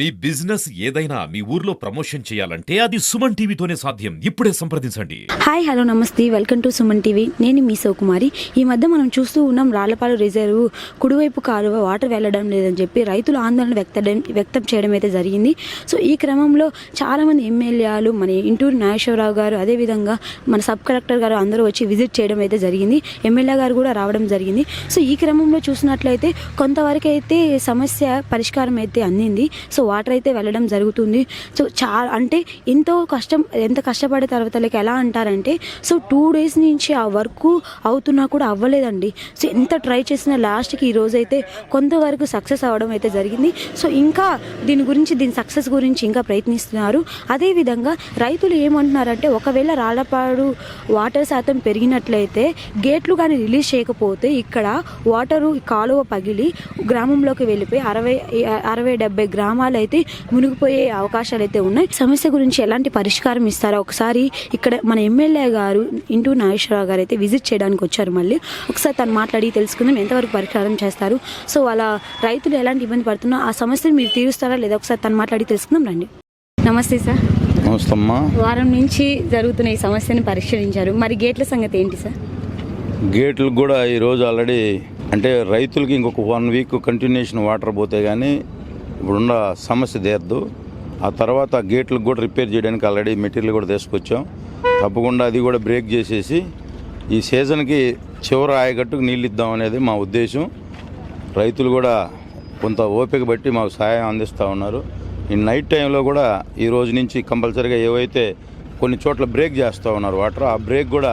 మీ business ఏదైనా మీ ఊర్లో promotion చేయాలంటే అది సుమన్ టీవీతోనే సాధ్యం. ఇప్పుడే సంప్రదించండి. హాయ్ హలో నమస్తే. Welcome to Suman TV. నేను మీ సౌకుమారి. ఈ మధ్య మనం చూస్తూ ఉన్నాం రాళ్ళపాడు రిజర్వ్ కుడివైపు కాలువ వాటర్ వెళ్ళడం లేదని చెప్పి రైతులు ఆందోళన వ్యక్తం వ్యక్తం చేయడం అయితే జరిగింది. సో ఈ క్రమంలో చాలామంది ఎమ్మెల్యేలు మన ఇంటూరు నాగేశ్వరరావు గారు అదేవిధంగా మన సబ్ కలెక్టర్ గారు అందరూ వచ్చి విజిట్ చేయడం అయితే జరిగింది. ఎమ్మెల్యే గారు కూడా రావడం జరిగింది. సో ఈ క్రమంలో చూసినట్లయితే కొంతవరకు అయితే సమస్య పరిష్కారం అయితే అందింది. సో వాటర్ అయితే వెళ్ళడం జరుగుతుంది. సో చా అంటే ఎంతో కష్టం ఎంత కష్టపడే తర్వాతలకి ఎలా అంటారంటే సో టూ డేస్ నుంచి ఆ వర్క్ అవుతున్నా కూడా అవ్వలేదండి. సో ఎంత ట్రై చేసినా లాస్ట్కి ఈరోజు అయితే కొంతవరకు సక్సెస్ అవ్వడం అయితే జరిగింది. సో ఇంకా దీని గురించి దీని సక్సెస్ గురించి ఇంకా ప్రయత్నిస్తున్నారు. అదేవిధంగా రైతులు ఏమంటున్నారంటే ఒకవేళ రాళ్ళపాడు వాటర్ శాతం పెరిగినట్లయితే గేట్లు కానీ రిలీజ్ చేయకపోతే ఇక్కడ వాటరు కాలువ పగిలి గ్రామంలోకి వెళ్ళిపోయి అరవై అరవై డెబ్బై గ్రామాలు అయితే మునిగిపోయే అవకాశాలు అయితే ఉన్నాయి. సమస్య గురించి ఎలాంటి పరిష్కారం ఇస్తారో ఒకసారి ఇక్కడ మన ఎమ్మెల్యే గారు ఇంటూ నాగేశ్వరరావు గారు అయితే విజిట్ చేయడానికి వచ్చారు మళ్ళీ. ఒకసారి తను మాట్లాడి తెలుసుకుందాం ఎంతవరకు పరిష్కారం చేస్తారు. సో వాళ్ళ రైతులు ఎలాంటి ఇబ్బంది పడుతున్నా ఆ సమస్యను మీరు తీరుస్తారా లేదా ఒకసారి తను మాట్లాడి తెలుసుకుందాం రండి. నమస్తే సార్. నమస్తమ్మా. వారం నుంచి జరుగుతున్న ఈ సమస్యను పరిష్కరించారు. మరి గేట్ల సంగతి ఏంటి సార్? గేట్లు కూడా ఈరోజు ఆల్రెడీ అంటే రైతులకి ఇంకొక వన్ వీక్ కంటిన్యూషన్ వాటర్ పోతే కానీ ఇప్పుడున్న సమస్య తీరద్దు. ఆ తర్వాత గేట్లకు కూడా రిపేర్ చేయడానికి ఆల్రెడీ మెటీరియల్ కూడా తీసుకొచ్చాం. తప్పకుండా అది కూడా బ్రేక్ చేసేసి ఈ సీజన్కి చివరి ఆయగట్టుకు నీళ్ళు ఇద్దాం అనేది మా ఉద్దేశం. రైతులు కూడా కొంత ఓపిక బట్టి మాకు సహాయం అందిస్తూ ఉన్నారు. ఈ నైట్ టైంలో కూడా ఈ రోజు నుంచి కంపల్సరీగా ఏవైతే కొన్ని చోట్ల బ్రేక్ చేస్తూ ఉన్నారు వాటర్ ఆ బ్రేక్ కూడా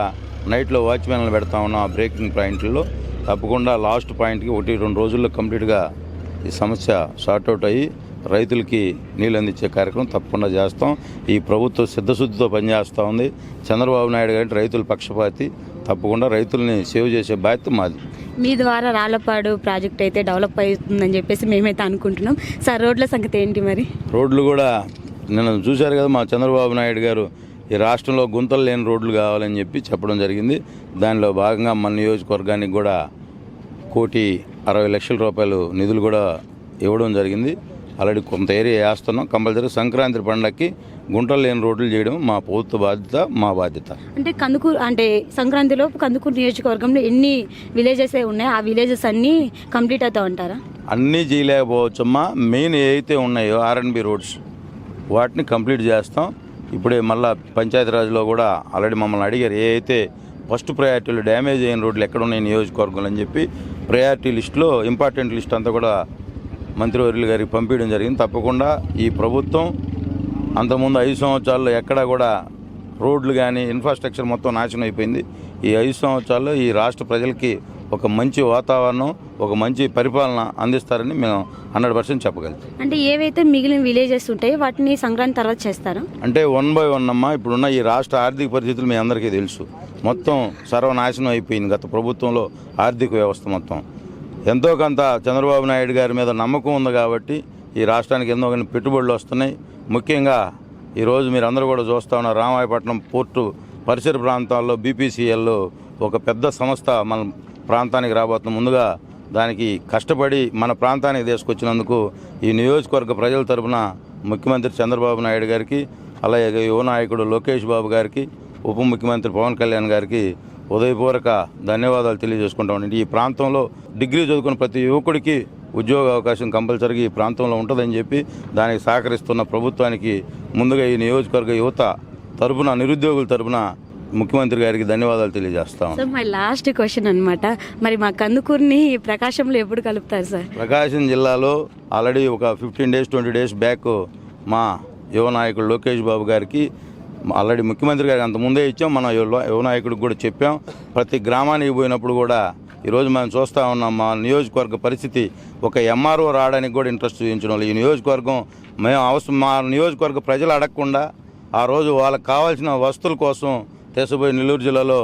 నైట్లో వాచ్మెన్లు పెడతా ఉన్నాం ఆ బ్రేకింగ్ పాయింట్లో తప్పకుండా లాస్ట్ పాయింట్కి ఒకటి రెండు రోజుల్లో కంప్లీట్గా ఈ సమస్య సార్ట్అవుట్ అయ్యి రైతులకి నీళ్ళు అందించే కార్యక్రమం తప్పకుండా చేస్తాం. ఈ ప్రభుత్వం సిద్ధశుద్ధితో పనిచేస్తూ ఉంది. చంద్రబాబు నాయుడు గారి రైతుల పక్షపాతి తప్పకుండా రైతుల్ని సేవ్ చేసే బాధ్యత మాది. మీ ద్వారా రాళ్ళపాడు ప్రాజెక్ట్ అయితే డెవలప్ అవుతుందని చెప్పేసి మేమైతే అనుకుంటున్నాం. సార్ రోడ్ల సంగతి ఏంటి మరి? రోడ్లు కూడా నిన్న చూశారు కదా మా చంద్రబాబు నాయుడు గారు. ఈ రాష్ట్రంలో గుంతలు లేని రోడ్లు కావాలని చెప్పి చెప్పడం జరిగింది. దానిలో భాగంగా మన నియోజకవర్గానికి కూడా కోటి అరవై లక్షల రూపాయలు నిధులు కూడా ఇవ్వడం జరిగింది. ఆల్రెడీ కొంత ఏరియా వేస్తున్నాం. కంపల్సరీ సంక్రాంతి పండగకి గుంటలు లేని రోడ్లు చేయడం మా ప్రభుత్వ బాధ్యత మా బాధ్యత. అంటే కందుకూరు అంటే సంక్రాంతిలో కందుకూరు నియోజకవర్గంలో ఎన్ని విలేజెస్ ఉన్నాయి? ఆ విలేజెస్ అన్నీ కంప్లీట్ అవుతా ఉంటారా? అన్నీ చేయలేకపోవచ్చమ్మా. మెయిన్ ఏవైతే ఉన్నాయో ఆర్ఎన్బి రోడ్స్ వాటిని కంప్లీట్ చేస్తాం. ఇప్పుడే మళ్ళా పంచాయతీరాజ్లో కూడా ఆల్రెడీ మమ్మల్ని అడిగారు ఏ అయితే ఫస్ట్ ప్రయారిటీలు డ్యామేజ్ అయిన రోడ్లు ఎక్కడ ఉన్నాయి నియోజకవర్గంలో అని చెప్పి. ప్రయారిటీ లిస్టులో ఇంపార్టెంట్ లిస్ట్ అంతా కూడా మంత్రివర్యులు గారికి పంపించడం జరిగింది. తప్పకుండా ఈ ప్రభుత్వం అంతకుముందు ఐదు సంవత్సరాల్లో ఎక్కడా కూడా రోడ్లు కానీ ఇన్ఫ్రాస్ట్రక్చర్ మొత్తం నాశనం అయిపోయింది. ఈ ఐదు సంవత్సరాల్లో ఈ రాష్ట్ర ప్రజలకి ఒక మంచి వాతావరణం ఒక మంచి పరిపాలన అందిస్తారని మేము హండ్రెడ్ పర్సెంట్ చెప్పగలుగుతాం. అంటే ఏవైతే మిగిలిన విలేజెస్ ఉంటాయో వాటిని సంక్రాంతి తర్వాత చేస్తారా? అంటే వన్ బై వన్ అమ్మా ఇప్పుడున్న ఈ రాష్ట్ర ఆర్థిక పరిస్థితులు మీ అందరికీ తెలుసు. మొత్తం సర్వనాశనం అయిపోయింది గత ప్రభుత్వంలో ఆర్థిక వ్యవస్థ మొత్తం. ఎంతో కొంత చంద్రబాబు నాయుడు గారి మీద నమ్మకం ఉంది కాబట్టి ఈ రాష్ట్రానికి ఎంతో కొన్ని పెట్టుబడులు వస్తున్నాయి. ముఖ్యంగా ఈరోజు మీరు అందరూ కూడా చూస్తూ ఉన్నారు రామాయపట్నం పోర్టు పరిసర ప్రాంతాల్లో బీపీసీఎల్ ఒక పెద్ద సంస్థ మన ప్రాంతానికి రాబోతున్న ముందుగా దానికి కష్టపడి మన ప్రాంతానికి తీసుకొచ్చినందుకు ఈ నియోజకవర్గ ప్రజల తరపున ముఖ్యమంత్రి చంద్రబాబు నాయుడు గారికి అలాగే యువ నాయకుడు లోకేష్ బాబు గారికి ఉప ముఖ్యమంత్రి పవన్ కళ్యాణ్ గారికి ఉదయపూర్వక ధన్యవాదాలు తెలియజేసుకుంటామండి ఈ ప్రాంతంలో డిగ్రీ చదువుకున్న ప్రతి యువకుడికి ఉద్యోగ అవకాశం కంపల్సరీగా ఈ ప్రాంతంలో ఉంటుందని చెప్పి దానికి సహకరిస్తున్న ప్రభుత్వానికి ముందుగా ఈ నియోజకవర్గ యువత తరపున నిరుద్యోగుల తరపున ముఖ్యమంత్రి గారికి ధన్యవాదాలు తెలియజేస్తాం సో మై లాస్ట్ క్వశ్చన్ అన్నమాట. మరి మా కందుకూరుని ప్రకాశంలో ఎప్పుడు కలుపుతారు సార్ ప్రకాశం జిల్లాలో ఆల్రెడీ ఒక fifteen days twenty days back మా యువ నాయకుడు లోకేష్ బాబు గారికి ఆల్రెడీ ముఖ్యమంత్రి గారికి అంత ముందే ఇచ్చాం. మన యువ నాయకుడికి కూడా చెప్పాం. ప్రతి గ్రామానికి పోయినప్పుడు కూడా ఈరోజు మనం చూస్తూ ఉన్నాం మా నియోజకవర్గ పరిస్థితి ఒక ఎంఆర్ఓ రావడానికి కూడా ఇంట్రెస్ట్ చూపించడం. ఈ నియోజకవర్గం మేము అవసరం మా నియోజకవర్గ ప్రజలు అడగకుండా ఆ రోజు వాళ్ళకి కావాల్సిన వస్తువుల కోసం తీసుకుపోయి నెల్లూరు జిల్లాలో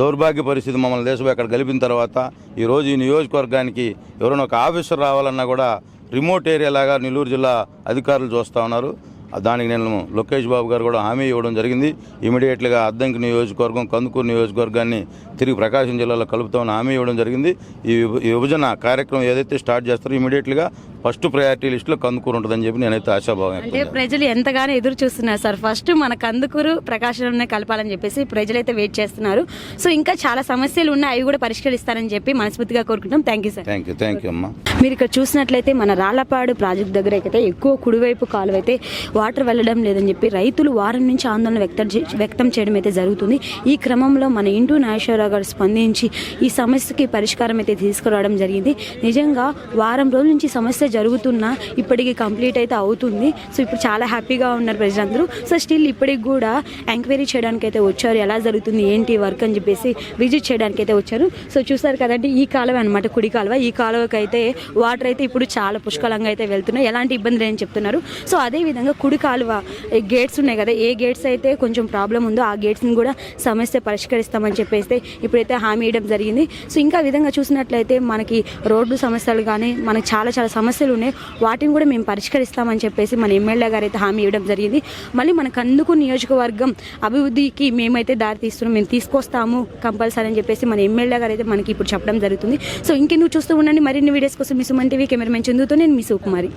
దౌర్భాగ్య పరిస్థితి మమ్మల్ని దేశపోయి అక్కడ గలిపిన తర్వాత ఈరోజు ఈ నియోజకవర్గానికి ఎవరైనా ఒక ఆఫీసర్ రావాలన్నా కూడా రిమోట్ ఏరియా లాగా నెల్లూరు జిల్లా అధికారులు చూస్తూ ఉన్నారు. దానికి నేను లోకేష్ బాబు గారు కూడా హామీ ఇవ్వడం జరిగింది. ఇమీడియట్గా అద్దంకి నియోజకవర్గం కందుకూరు నియోజకవర్గాన్ని తిరిగి ప్రకాశం జిల్లాలో కలుపుతామని హామీ ఇవ్వడం జరిగింది. ఈ విభ- ఈ విభజన కార్యక్రమం ఏదైతే స్టార్ట్ చేస్తారో ఇమీడియట్గా ఫస్ట్ ప్రయారిటీ లిస్టులో కందుకూరు ఉంటుందని చెప్పి నేనైతే ఆశాభావం అంటే ప్రజలు ఎంతగానో ఎదురు చూస్తున్నారు సార్. ఫస్ట్ మన కందుకూరు ప్రకాశంలోనే కలపాలని చెప్పేసి ప్రజలైతే వెయిట్ చేస్తున్నారు. సో ఇంకా చాలా సమస్యలు ఉన్నాయి. అవి కూడా పరిష్కరిస్తారని చెప్పి మనస్ఫూర్తిగా కోరుకుంటాం thank you sir. Thank you thank you అమ్మా. మీరు ఇక్కడ చూసినట్లయితే మన రాళ్ళపాడు ప్రాజెక్ట్ దగ్గర అయితే ఎక్కువ కుడివైపు కాలువ అయితే వాటర్ వెళ్ళడం లేదని చెప్పి రైతులు వారం నుంచి ఆందోళన వ్యక్తం వ్యక్తం చేయడం అయితే జరుగుతుంది. ఈ క్రమంలో మన ఇంటూ నాగేశ్వరరావు గారు స్పందించి ఈ సమస్యకి పరిష్కారం అయితే తీసుకురావడం జరిగింది. నిజంగా వారం రోజుల నుంచి సమస్య జరుగుతున్నా ఇప్పటికి కంప్లీట్ అయితే అవుతుంది. సో ఇప్పుడు చాలా హ్యాపీగా ఉన్నారు ప్రజలందరూ. సో స్టిల్ ఇప్పటికి కూడా ఎంక్వైరీ చేయడానికి అయితే వచ్చారు. ఎలా జరుగుతుంది ఏంటి వర్క్ అని చెప్పేసి విజిట్ చేయడానికి అయితే వచ్చారు. సో చూసారు కదండి ఈ కాలువ అనమాట కుడి కాలువ. ఈ కాలువకి అయితే వాటర్ అయితే ఇప్పుడు చాలా పుష్కలంగా అయితే వెళ్తున్నాయి. ఎలాంటి ఇబ్బంది లేని చెప్తున్నారు. సో అదే విధంగా కుడి కాలువ గేట్స్ ఉన్నాయి కదా ఏ గేట్స్ అయితే కొంచెం ప్రాబ్లం ఉందో ఆ గేట్స్ని కూడా సమస్య పరిష్కరిస్తామని చెప్పేస్తే ఇప్పుడైతే హామీ ఇవ్వడం జరిగింది. సో ఇంకా విధంగా చూసినట్లయితే మనకి రోడ్డు సమస్యలు కానీ మనకి చాలా చాలా సమస్యలు ఉన్నాయి. వాటిని కూడా మేము పరిష్కరిస్తామని చెప్పేసి మన ఎమ్మెల్యే గారు అయితే హామీ ఇవ్వడం జరిగింది. మళ్ళీ మన కందుకు నియోజకవర్గం అభివృద్ధికి మేమైతే దారి తీస్తున్నాం మేము తీసుకొస్తాము కంపల్సరీ అని చెప్పేసి మన ఎమ్మెల్యే గారు అయితే మనకి ఇప్పుడు చెప్పడం జరుగుతుంది. సో ఇంకెందుకు చూస్తూ ఉండండి. మరిన్ని వీడియోస్ కోసం మీ సుమన్ టీవీ కెమెరామెన్ చందుతో నేను మీ సుకుమారి.